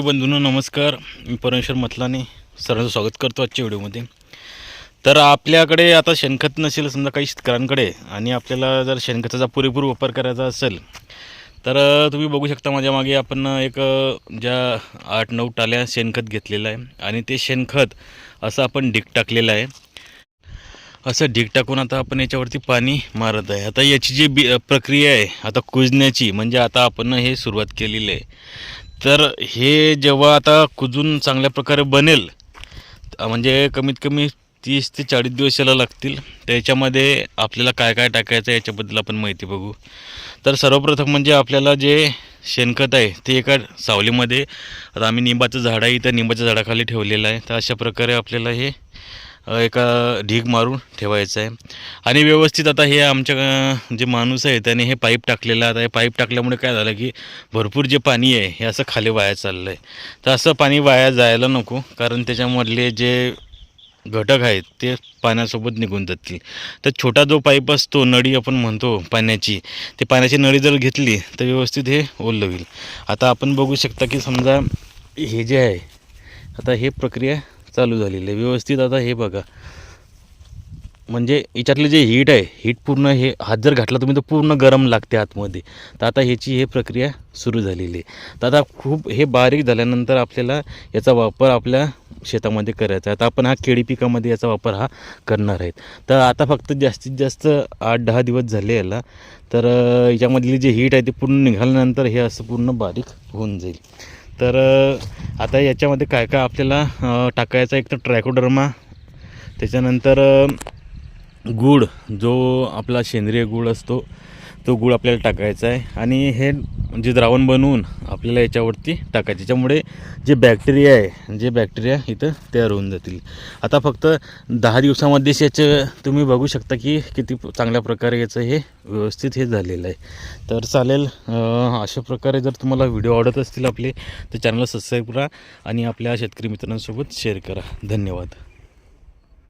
बंधूंनो नमस्कार. मी परमेश्वर मतलाने सर्वांचं स्वागत करतो आजच्या व्हिडिओमध्ये. तर आपल्याकडे आता शेणखत नसेल समजा काही शेतकऱ्यांकडे आणि आपल्याला जर शेणखताचा पुरेपूर वापर करायचा असेल तर तुम्ही बघू शकता माझ्या मागे आपण एक ज्या आठ नऊ टाल्या शेणखत घेतलेलं आहे आणि ते शेणखत असं आपण ढीक टाकलेलं आहे. असं ढीक टाकून आता आपण याच्यावरती पाणी मारत आहे. आता याची जी बी प्रक्रिया आहे आता कुजण्याची म्हणजे आता आपण हे सुरुवात केलेली आहे. तर हे जेव्हा आता कुजून चांगल्या प्रकारे बनेल म्हणजे कमीत कमी तीस ते चाळीस दिवस याला लागतील. त्याच्यामध्ये आपल्याला काय काय टाकायचं याच्याबद्दल आपण माहिती बघू. तर सर्वप्रथम म्हणजे आपल्याला जे शेणखत आहे ते एका सावलीमध्ये आता आम्ही निंबाचं झाड आहे इथं निंबाच्या झाडाखाली ठेवलेलं आहे. तर अशा प्रकारे आपल्याला हे एका ढीग मारून ठेवायचं आहे. आणि व्यवस्थित आता हे आमच्या जे माणूस आहे त्याने हे पाईप टाकलेलं आता हे पाईप टाकल्यामुळे काय झालं की भरपूर जे पाणी आहे हे असं खाली वाया चाललं आहे तर असं पाणी वाया जायला नको कारण त्याच्यामधले जे घटक आहेत ते पाण्यासोबत निघून जातील. तर छोटा जो पाईप असतो नळी आपण म्हणतो पाण्याची ते पाण्याची नळी जर घेतली तर व्यवस्थित हे ओलं होईल आता आपण बघू शकता की समजा हे जे आहे आता हे प्रक्रिया चालू झालेली आहे. व्यवस्थित आता हे बघा. म्हणजे याच्यातलं जे हीट आहे हीट पूर्ण हे हात जर घातला तुम्ही तर पूर्ण गरम लागते आतमध्ये. तर आता ह्याची हे प्रक्रिया सुरू झालेली आहे. तर आता खूप हे बारीक झाल्यानंतर आपल्याला याचा वापर आपल्या शेतामध्ये करायचा आहे. आता आपण हा केळी पिकामध्ये याचा वापर हा करणार आहेत. तर आता फक्त जास्तीत जास्त आठ दहा दिवस झाले याला. तर याच्यामधली जी हीट आहे ती पूर्ण निघाल्यानंतर हे असं पूर्ण बारीक होऊन जाईल. तर आता याच्यामध्ये काय काय आपल्याला टाकायचा एक तर ट्रॅकोडर्मा त्याच्यानंतर गूळ जो आपला सेंद्रिय गूळ असतो तो गूळ आपल्याला टाकायचा आहे. आणि हे म्हणजे द्रावण बनवून आपल्याला याच्यावरती टाकायचे. त्याच्यामुळे जे बॅक्टेरिया आहे जे बॅक्टेरिया इथं तयार होऊन जातील. आता फक्त दहा दिवसामध्येच याचं तुम्ही बघू शकता की किती चांगल्या प्रकारे याचं हे व्यवस्थित हे झालेलं आहे. तर चालेल अशा प्रकारे जर तुम्हाला व्हिडिओ आवडत असतील आपले तर चॅनलला सबस्क्राईब करा आणि आपल्या शेतकरी मित्रांसोबत शेअर करा. धन्यवाद.